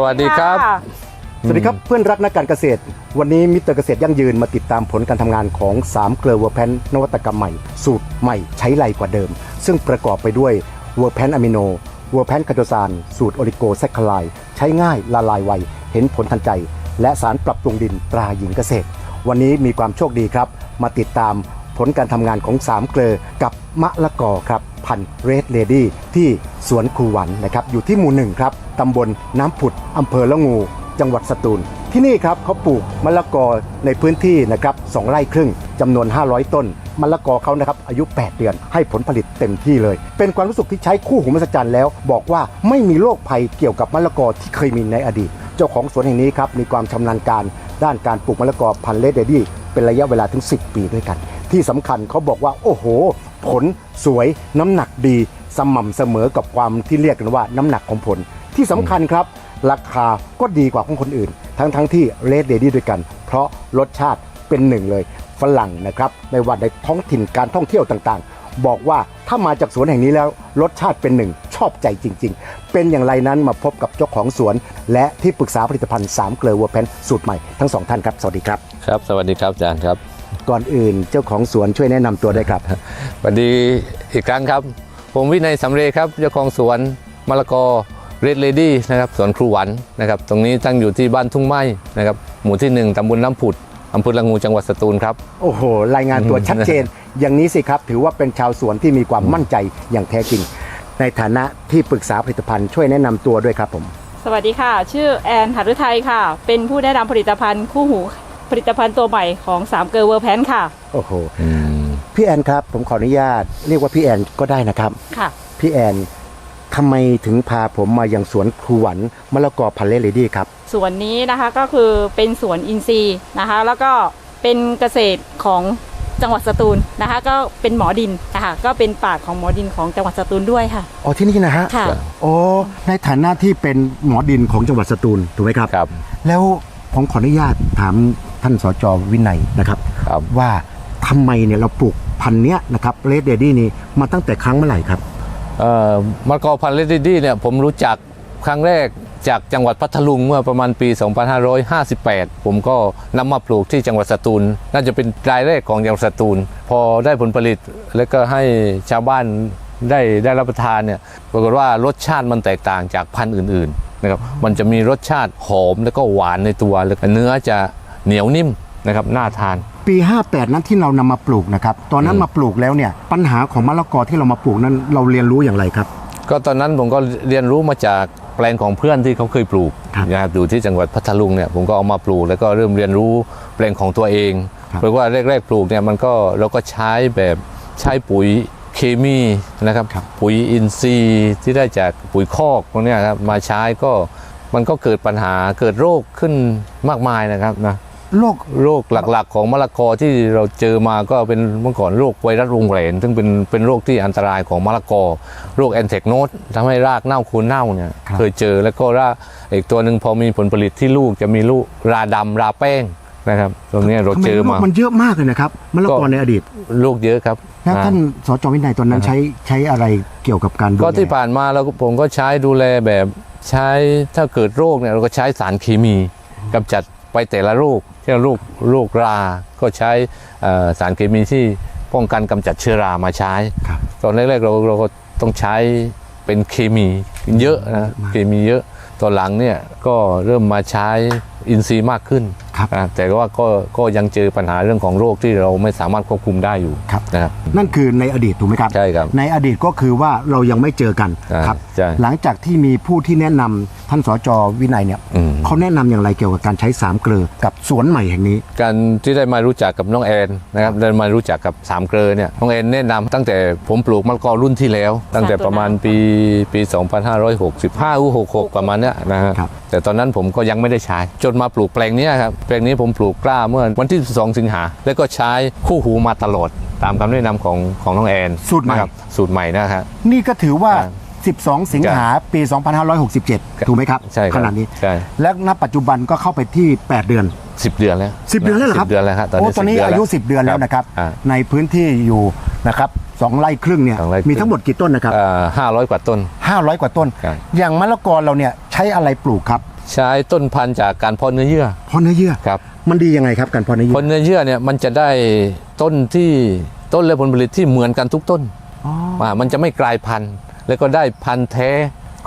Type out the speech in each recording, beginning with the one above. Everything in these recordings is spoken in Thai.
สวัสดีครับะสวัสดีครับเพื่อนรักนักการเกษตร วันนี้มิสเตอร์เกษตรยั่งยืนมาติดตามผลการทำงานของ3เกลือเวอร์แพนนวัตกรรมใหม่ สูตรใหม่ใช้ไรกว่าเดิม ซึ่งประกอบไปด้วยเวอร์แพนอะมิโนเวอร์แพนคาโตซานสูตรโอลิโกแซคคลายใช้ง่ายละลายไว เห็นผลทันใจ และสารปรับปรุงดินตราหญิงเกษตร วันนี้มีความโชคดีครับ มาติดตามผลการทำงานของ3เกลือกับมะละกอครับ พันธุ์เรดเลดี้ที่สวนครูหวันนะครับอยู่ที่หมู่หนึ่งครับตำบลน้ำผุดอำเภอละงู จังหวัดสตูล ที่นี่ครับเขาปลูกมะละกอในพื้นที่นะครับสองไร่ครึ่งจำนวน 500 ต้นมะละกอเขานะครับอายุ 8 เดือนให้ผลผลิตเต็มที่เลย เป็นความรู้สึกที่ใช้คู่หูมหัศจรรย์แล้ว บอกว่าไม่มีโรคภัยเกี่ยวกับมะละกอที่เคยมีในอดีต เจ้าของสวนแห่งนี้ครับมีความชำนาญการด้านการปลูกมะละกอพันธุ์เลดเดดี้เป็นระยะเวลาถึง 10 ปีด้วยกัน ที่สำคัญเขาบอกว่าโอ้โห ผลสวยน้ำหนักดีสม่ำเสมอกับความที่เรียกกันว่าน้ำหนักของผลที่สำคัญครับ ราคาก็ดีกว่าของคนอื่น ทั้งทั้งที่เลดเดดี้ด้วยกัน เพราะรสชาติเป็นหนึ่งเลยฝรั่งนะครับไม่ว่าในท้องถิ่นการท่องเที่ยวต่างๆ บอกว่าถ้ามาจากสวนแห่งนี้แล้วรสชาติเป็นหนึ่งชอบใจจริง ๆ เป็นอย่างไรนั้นมาพบกับเจ้าของสวน และที่ปรึกษาผลิตภัณฑ์3เกลือวัวแพนสูตรใหม่ทั้งสองท่านครับสวัสดีครับครับ สวัสดีครับอาจารย์ครับ ก่อนอื่นเจ้าของสวนช่วยแนะนำตัวด้วยครับ สวัสดีอีกครั้งครับ ผมวินัยสำเร็จครับเจ้าของสวนมะละกอเรดเลดี้นะครับสวนครูหวันนะครับตรงนี้ตั้งอยู่ที่บ้านทุ่งไม้นะครับหมู่ที่หนึ่งตำบลน้ำผุดอำเภอละงูจังหวัดสตูลครับ โอ้โห รายงานตัวชัดเจน อย่างนี้สิครับ ถือว่าเป็นชาวสวนที่มีความมั่นใจอย่างแท้จริง ในฐานะที่ปรึกษาผลิตภัณฑ์ช่วยแนะนำตัวด้วยครับผม สวัสดีค่ะ ชื่อแอนหฤทัยค่ะ เป็นผู้แนะนำผลิตภัณฑ์คู่หู ผลิตภัณฑ์ตัวใหม่ของ3เกอร์เวอร์แพนค่ะ โอ้โหพี่แอนครับ ผมขออนุญาตเรียกว่าพี่แอนก็ได้นะครับ ค่ะ พี่แอนทำไมถึงพาผมมาอย่างสวนครูหวันมะละกอพันเลเลดี้ครับ สวนนี้นะคะก็คือเป็นสวนอินทรีย์นะคะ แล้วก็เป็นเกษตรของจังหวัดสตูลนะคะ ก็เป็นหมอดินนะคะก็เป็นปากของหมอดินของจังหวัดสตูลด้วยค่ะ อ๋อที่นี่นะฮะค่ะ โอ้ในฐานะที่เป็นหมอดินของจังหวัดสตูลถูกไหมครับ ครับ แล้ว ผมขออนุญาตถามท่านสจวินัยนะครับครับ ว่าทำไมเนี่ยเราปลูกพันธุ์เนี้ยนะครับเลดเดดี้นี่มาตั้งแต่ครั้งเมื่อไหร่ครับ เอ่อมะละกอพันธุ์เรดดี้เนี่ยผมรู้จักครั้งแรกจากจังหวัดพัทลุงเมื่อประมาณปี 2558 ผมก็นำมาปลูกที่จังหวัดสตูล น่าจะเป็นรายแรกของจังหวัดสตูล พอได้ผลผลิตแล้วก็ให้ชาวบ้านได้ได้รับประทานเนี่ยปรากฏว่ารสชาติมันแตกต่างจากพันธุ์อื่นๆ นะครับมันจะมีรสชาติหอมแล้วก็หวานในตัวแล้วก็เนื้อจะเหนียวนิ่มนะครับน่าทาน ปี 58 นั้นที่เรานำมาปลูกนะครับตอนนั้นมาปลูกแล้วเนี่ยปัญหาของมะละกอที่เรามาปลูกนั้นเราเรียนรู้อย่างไรครับ ก็ตอนนั้นผมก็เรียนรู้มาจากแปลงของเพื่อนที่เขาเคยปลูกครับนะครับอยู่ที่จังหวัดพัทลุงเนี่ยผมก็เอามาปลูกแล้วก็เริ่มเรียนรู้แปลงของตัวเองครับเพราะว่าแรกๆปลูกเนี่ยมันก็เราก็ใช้แบบใช้ปุ๋ย เคมีนะครับปุ๋ยอินทรีย์ที่ได้จากปุ๋ยคอกพวกเนี้ยครับมาใช้ก็มันก็เกิดปัญหาเกิดโรคขึ้นมากมายนะครับนะโรคโรคหลักๆ ของมะละกอที่เราเจอมาก็เป็นเมื่อก่อนโรคไวรัสรุงเหรนซึ่งเป็นเป็นโรคที่อันตรายของมะละกอ โรคแอนเทคโนสทำให้รากเน่าโคนเน่าเนี่ยครับเคยเจอแล้วก็รากอีกตัวหนึ่งพอมีผลผลิตที่ลูกจะมีลูกราดำราแป้ง นะครับ ตรงเนี้ยเราทำไมเจอโรมาคมันเยอะมากเลยนะครับมะละกอก็ในอดีตลูกเยอะครับแล้วท่านสจวินัยตอนนั้นใช้ใช้อะไรเกี่ยวกับการดูแลก็ที่ผ่านมาเราก็ผมก็ใช้ดูแลแบบใช้ถ้าเกิดโรคเนี่ยเราก็ใช้สารเคมีกำจัดไปแต่ละโรคเช่นโรคโรครา ก็ใช้เอ่อสารเคมีที่ป้องกันกำจัดเชื้อรามาใช้ ครับ ตอนแรกๆเราเราก็ต้องใช้เป็นเคมีเยอะนะเคมีเยอะตอนหลังเนี่ยก็เริ่มมาใช้อินทรีย์มากขึ้น ครับอะแต่ว่าก็ก็ยังเจอปัญหาเรื่องของโรคที่เราไม่สามารถควบคุมได้อยู่ครับนะครับนั่นคือในอดีตถูกไหมครับใช่ครับ ในอดีตก็คือว่าเรายังไม่เจอกันอ่าครับใช่หลังจากที่มีผู้ที่แนะนำท่านสจวินัยเนี่ยอืมเขาแนะนำอย่างไรเกี่ยวกับการใช้สามเกลือกับสวนใหม่แห่งนี้ การที่ได้มารู้จักกับน้องแอนนะครับได้มารู้จักกับสามเกลอเนี่ยน้องแอนแนะนำตั้งแต่ผมปลูกมะละกอรุ่นที่แล้ว ตั้งแต่ประมาณปีปี 2565หรือ66 ประมาณเนี้ยนะฮะครับแต่ตอนนั้นผมก็ยังไม่ได้ใช้จนมาปลูกแปลงเนี้ยครับแปลงนี้ผมปลูกกล้าเมื่อวันที่ 12 สิงหา แล้วก็ใช้คู่หูมาตลอด ตามคำแนะนำของของน้องแอนสูตรใหม่ นะครับสูตรใหม่นะครับ นี่ก็ถือว่าอ่า12 สิงหาปี 2567 ถูกไหมครับใช่ครับขนาดนี้ ใช่ และณปัจจุบันก็เข้าไปที่ 8 เดือนสิบเดือนแล้ว10 เดือนแล้วเหรอครับสิบเดือนแล้วครับตอนโอ้นี้ตอนนี้10อายุแล้ว10 เดือนแล้วนะครับ อ่า ในพื้นที่อยู่นะครับสองไร่ครึ่งเนี่ยสองไร่ครึ่ง มีทั้งหมดกี่ต้นนะครับ ห้าร้อยกว่าต้น 500 กว่าต้น ครับ อย่างมะละกอเราเนี่ยใช้อะไรปลูกครับ ใช้ต้นพันธุ์จากการเพาะเนื้อเยื่อเพราะเนื้อเยื่อ ครับมันดียังไงครับการเพาะเนื้อเพเยื่อราะเนื้อเยื่อเนี่ยมันจะได้ต้นที่ต้นและผลผลิตที่เหมือนกันทุกต้นอ๋อ อ่ามันจะไม่กลายพันธุ์ แล้วก็ได้พันธุ์แท้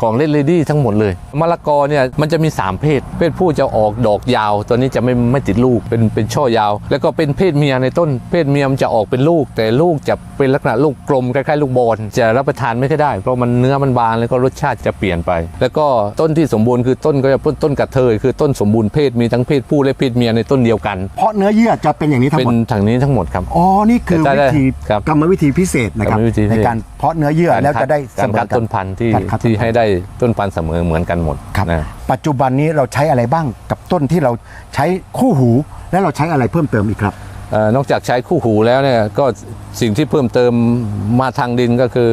ของเลดเลดี้ทั้งหมดเลยมะละกอเนี่ยมันจะมี 3 เพศ เพศผู้จะออกดอกยาว ตัวนี้จะไม่ไม่ติดลูกเป็นเป็นช่อยาว แล้วก็เป็นเพศเมียในต้น เพศเมียมันจะออกเป็นลูก แต่ลูกจะเป็นลักษณะลูกกลมคล้ายๆลูกบอลจะรับประทานไม่ค่อยได้ เพราะมันเนื้อมันบางแล้วก็รสชาติจะเปลี่ยนไป แล้วก็ต้นที่สมบูรณ์คือต้นก็จะต้นต้นกระเทยคือต้นสมบูรณ์เพศมีทั้งเพศผู้และเพศเมียในต้นเดียวกัน เพราะเนื้อเยื่อจะเป็นอย่างนี้ทั้งเป็หมนดทางนี้ทั้งหมดครับอ๋อนี่คือจะได้วิธีครับกรรมวิธีพิเศษนะครับกรรมวิธีพิในเศษการเพาะเนื้อเยื่อแล้วจะได้เสการมอคัดกัต้นพันธุ์ที่การคัดต้นที่พันธุ์ให้ได้ต้นพันธุ์เสมอเหมือนกันหมดครับนะปัจจุบันนี้เราใช้อะไรบ้างกับต้นที่เราใช้คู่หู แล้วเราใช้อะไรเพิ่มเติมอีกครับเอ่อนอกจากใช้คู่หูแล้วเนี่ยก็สิ่งที่เพิ่มเติมมาทางดินก็คือ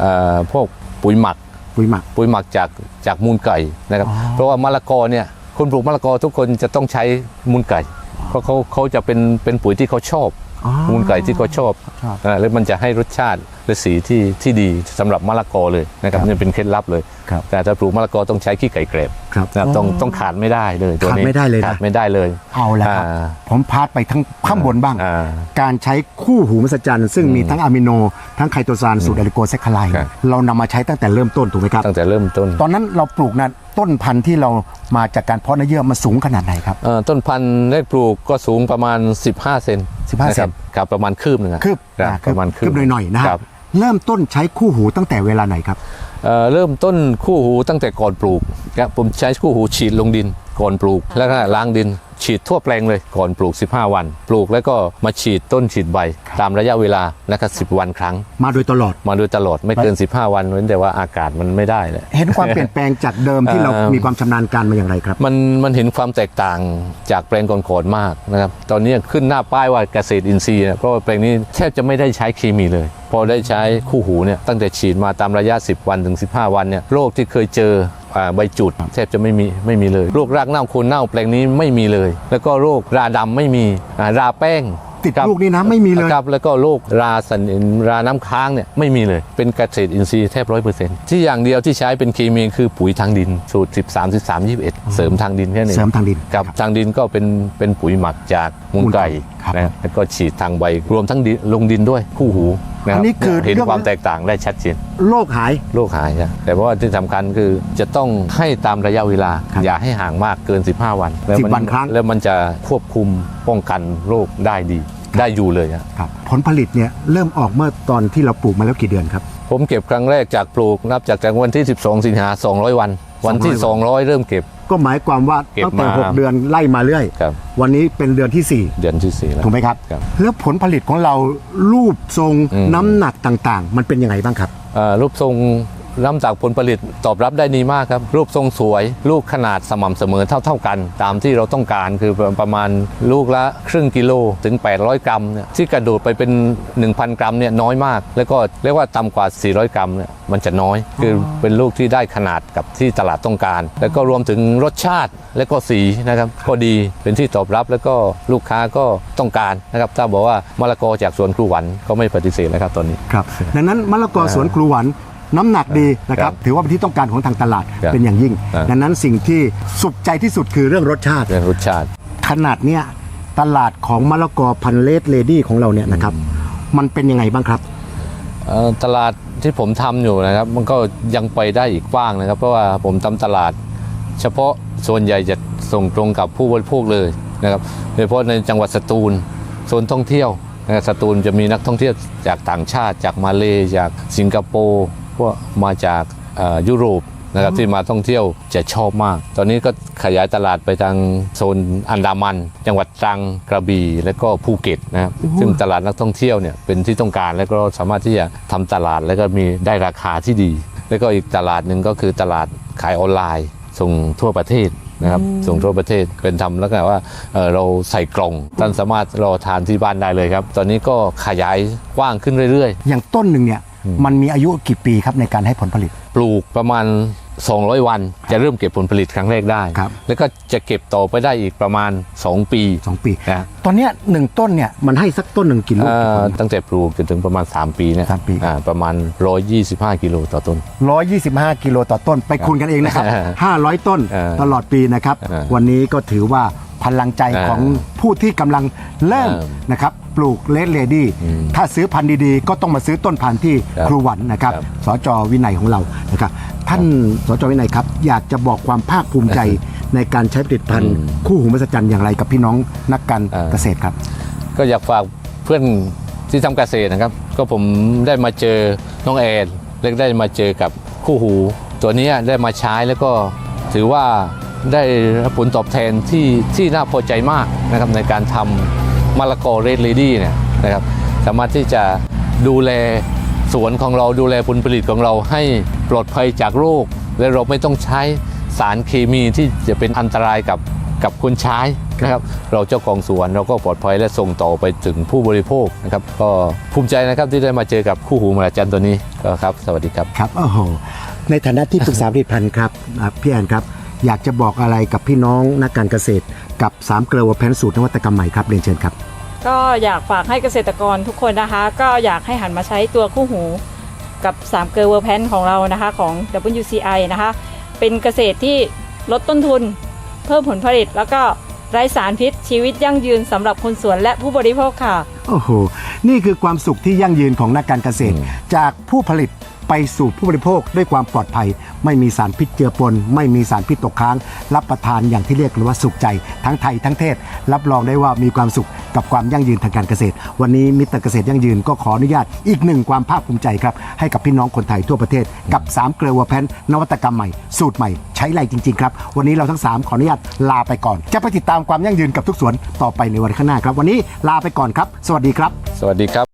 เอ่อพวกปุ๋ยหมัก ปุ๋ยหมัก ปุ๋ยหมักจากจากมูลไก่นะครับอ๋อเพราะว่ามะละกอเนี่ยคนปลูกมะละกอทุกคนจะต้องใช้มูลไก่ เพราะเขาเขาจะเป็นเป็นปุ๋ยที่เขาชอบอ๋อมูลไก่ที่เขาชอบชอบ อ่าแล้วมันจะให้รสชาติ และสีที่ที่ดีสำหรับมะละกอเลยนะครับครับนี่เป็นเคล็ดลับเลยครับแต่ถ้าปลูกมะละกอต้องใช้ขี้ไก่เกรบครับนะต้องต้องขาดไม่ได้เลยตัวนี้ขาดไม่ได้เลยนะขาดไม่ได้เลยเอาละครับอ่าผมพาดไปทั้งข้างบนบ้างอ่าการใช้คู่หูมหัศจรรย์ซึ่งมีทั้งอะมิโน ทั้งไคโตซานสูตรอะลิโกแซคคาไลน์ครับเรานำมาใช้ตั้งแต่เริ่มต้นถูกไหมครับตั้งแต่เริ่มต้น ตอนนั้นเราปลูกนะต้นพันธุ์ที่เรามาจากการเพาะเนื้อเยื่อมันสูงขนาดไหนครับเอ่อต้นพันธุ์แรกปลูกก็สูงประมาณ 15 เซน15 เซนนะครับครับประมาณคืบหนึ่งอะคืบครับอ่าประมาณคืคืบหน่อยๆนะคครัรับบ เริ่มต้นใช้คู่หูตั้งแต่เวลาไหนครับเอ่อเริ่มต้นคู่หูตั้งแต่ก่อนปลูกครับผมใช้คู่หูฉีดลงดินก่อนปลูก แล้วก็ล้างดิน ฉีดทั่วแปลงเลยก่อนปลูก 15 วัน ปลูกแล้วก็มาฉีดต้นฉีดใบ ตามระยะเวลานะครับ10วันครั้ง มาโดยตลอด มาโดยตลอดไม่เกิน 15 วันเว้นแต่ว่าอากาศมันไม่ได้เลย เห็นความเปลี่ยนแปลงจากเดิมที่เราเอ่อมีความชำนาญการมาอย่างไรครับ มันมันเห็นความแตกต่างจากแปลงก่อนๆมากนะครับตอนนี้ขึ้นหน้าป้ายว่าเกษตรอินทรีย์นะเพราะว่าแปลงนี้แทบจะไม่ได้ใช้เคมีเลยพอได้ใช้คู่หูเนี่ยตั้งแต่ฉีดมาตามระยะ 10 วันถึง 15 วันเนี่ยโรคที่เคยเจออ่าใบจุดแทบจะไม่มีไม่มีเลยโรครากเน่าโคนเน่าแปลงนี้ไม่มีเลยแล้วก็โรคราดำไม่มีอ่าราแป้งติดครับลูกนี่นะไม่มีเลยครับแล้วก็โรคราสันอินราน้ำค้างเนี่ยไม่มีเลย เป็นเกษตรอินทรีย์แทบร้อยเปอร์เซ็นต์ที่อย่างเดียวที่ใช้เป็นเคมีคือปุ๋ยทางดิน สูตร 13 13 21 เสริมทางดินแค่นี้เสริมทางดินกับทางดินก็เป็นเป็นปุ๋ยหมักจากมูลไก่ครับ นะแล้วก็ฉีดทางใบรวมทั้งดินลงดินด้วยคู่หูนะคอัรับนนี้คือเห็นเรื่อง ความแตกต่างได้ชัดเจน โรคหาย โรคหายนะแต่ว่าที่สำคัญคือจะต้องให้ตามระยะเวลา ครับอย่าให้ห่างมากเกิน 15 วันแล้ว10มัวันครั้ง แล้วมันจะควบคุมป้องกันโรคได้ดี ได้อยู่เลยนะครับผลผลิตเนี่ยเริ่มออกเมื่อตอนที่เราปลูกมาแล้วกี่เดือนครับ ผมเก็บครั้งแรกจากปลูกนับจากจากวันที่ 12 สิงหา200 วัน วันที่ 200 200เริ่มเก็บ ก็หมายความว่าเก็บตั้งแต่มา6เดือนไล่มาเรื่อย ครับ วันนี้เป็นเดือนที่เดือนที่สี่แล้ว4ถูกไหมครับ ครับแล้วผลผลิตของเรารูปทรงอืม น้ำหนักต่างๆ มันเป็นยังไงบ้างครับเอ่อรูปทรง น้ำจากผลผลิตตอบรับได้ดีมากครับ รูปทรงสวย ลูกขนาดสม่ำเสมอเท่าๆกัน ตามที่เราต้องการคือประมาณลูกละครึ่งกิโลถึง 800 กรัมเนี่ยที่กระโดดไปเป็น 1,000 กรัมเนี่ยน้อยมาก แล้วก็เรียกว่าต่ำกว่า 400 กรัมเนี่ยมันจะน้อย คือเป็นลูกที่ได้ขนาดกับที่ตลาดต้องการ แล้วก็รวมถึงรสชาติและก็สีนะครับก็ดีเป็นที่ตอบรับแล้วก็ลูกค้าก็ต้องการนะครับถ้าบอกว่ามะละกอจากสวนครูหวันก็ไม่ปฏิเสธนะครับตอนนี้ครับดังนั้นมะละกอสวนครูหวัน น้ำหนักดีนะครับถือว่าเป็นที่ต้องการของทางตลาดครับเป็นอย่างยิ่งครับดังนั้นสิ่งที่สุขใจที่สุดคือเรื่องรสชาติเรื่องรสชาติ ขนาดเนี้ยตลาดของมะละกอพันเลดเลดี้ของเราเนี่ยนะครับมันเป็นยังไงบ้างครับเอ่อตลาดที่ผมทำอยู่นะครับ มันก็ยังไปได้อีกกว้างนะครับ เพราะว่าผมทำตลาด เฉพาะส่วนใหญ่จะส่งตรงกับผู้บริโภคเลยนะครับโดยเฉพาะในจังหวัดสตูลโซนท่องเที่ยวนะครับสตูลจะมีนักท่องเที่ยวจากต่างชาติจากมาเลจากสิงคโปร์ พวกมาจากเอ่อยุโรปนะครับที่มาท่องเที่ยวจะชอบมาก ตอนนี้ก็ขยายตลาดไปทางโซนอันดามัน จังหวัดตรังกระบี่และก็ภูเก็ตนะครับซึ่งตลาดนักท่องเที่ยวเนี่ยเป็นที่ต้องการและก็สามารถที่จะทำตลาดแล้วก็มีได้ราคาที่ดี แล้วก็อีกตลาดหนึ่งก็คือตลาดขายออนไลน์ ส่งทั่วประเทศนะครับส่งทั่วประเทศเป็นทำแล้วก็ว่าเอ่อเราใส่กล่องท่านสามารถรอทานที่บ้านได้เลยครับ ตอนนี้ก็ขยายกว้างขึ้นเรื่อยอย่างต้นหนึ่งเนี่ย มันมีอายุกี่ปีครับในการให้ผลผลิตๆปลูกประมาณ 200 วันจะเริ่มเก็บผลผลิตครั้งแรกได้ ครับ แล้วก็จะเก็บต่อไปได้อีกประมาณ 2 ปี สองปี นะ ตอนเนี้ยหนึ่งต้นเนี่ยมันให้สักต้นหนึ่งกิโลเอ่อตั้งแต่ปลูกจนถึงประมาณ 3 ปีเนะสามปี อ่าประมาณ 125 กิโลต่อต้น ร้อยยี่สิบห้ากิโลต่อต้นไปคูณกันเองนะครับเออห้าร้อยต้นเออตลอดปีนะครับ เออวันนี้ก็ถือว่าพลังใจเออของผู้ที่กำลังเริ่มเออนะครับ ปลูกเลดเลดี้อืมถ้าซื้อพันธุ์ดีๆ ก็ต้องมาซื้อต้นพันธุ์ที่ครับครูหวันนะครับครับสจวินัยของเรานะครับท่านสจวินัยครับ อยากจะบอกความภาคภูมิใจในการใช้ผลิตภัณฑ์อืมคู่หูมหัศจรรย์อย่างไรกับพี่น้องนักการเออเกษตรครับ ก็อยากฝากเพื่อนที่ทำเกษตรนะครับ ก็ผมได้มาเจอน้องแอนและได้มาเจอกับคู่หู ตัวเนี้ยได้มาใช้แล้วก็ถือว่าได้รับผลตอบแทนที่ที่น่าพอใจมากนะครับในการทำ มะละกอเรดเลดี้เนี่ยนะครับสามารถที่จะดูแลสวนของเราดูแลผลผลิตของเราให้ปลอดภัยจากโรค และเราไม่ต้องใช้สารเคมีที่จะเป็นอันตรายกับกับคนใช้นะครับเราเจ้าของสวนเราก็ปลอดภัยและส่งต่อไปถึงผู้บริโภคนะครับก็ภูมิใจนะครับที่ได้มาเจอกับคู่หูมหัศจรรย์ตัวนี้ก็ครับ สวัสดีครับครับโอ้โหในฐานะที่ปรึกษาผลิตภัณฑ์ครับพี่แอนครับ อยากจะบอกอะไรกับพี่น้องนักการเกษตร กับ3เกลือวัวแพนสูตรนวัตกรรมใหม่ครับเรียนเชิญครับ ก็อยากฝากให้เกษตรกรทุกคนนะคะ ก็อยากให้หันมาใช้ตัวคู่หูกับ3เกลอเวอร์แพนของเรานะคะของ WCI นะคะ เป็นเกษตรที่ลดต้นทุน เพิ่มผลผลิต แล้วก็ไร้สารพิษชีวิตยั่งยืนสำหรับคนสวนและผู้บริโภคค่ะ โอ้โห นี่คือความสุขที่ยั่งยืนของนักการเกษตร จากผู้ผลิต ไปสู่ผู้บริโภคด้วยความปลอดภัย ไม่มีสารพิษเจือปน ไม่มีสารพิษตกค้าง รับประทานอย่างที่เรียกว่าสุขใจทั้งไทยทั้งเทศ รับรองได้ว่ามีความสุขกับความยั่งยืนทางการเกษตร วันนี้มิตรเกษตรยั่งยืนก็ขออนุญาตอีกหนึ่งความภาคภูมิใจครับ ให้กับพี่น้องคนไทยทั่วประเทศ กับ 3 เกลือวัวแพนนวัตกรรมใหม่สูตรใหม่ใช้ไรจริงๆครับวันนี้เราทั้งสามขออนุญาตลาไปก่อน จะไปติดตามความยั่งยืนกับทุกสวนต่อไปในวันข้างหน้าครับ วันนี้ลาไปก่อนครับ สวัสดีครับ สวัสดีครับ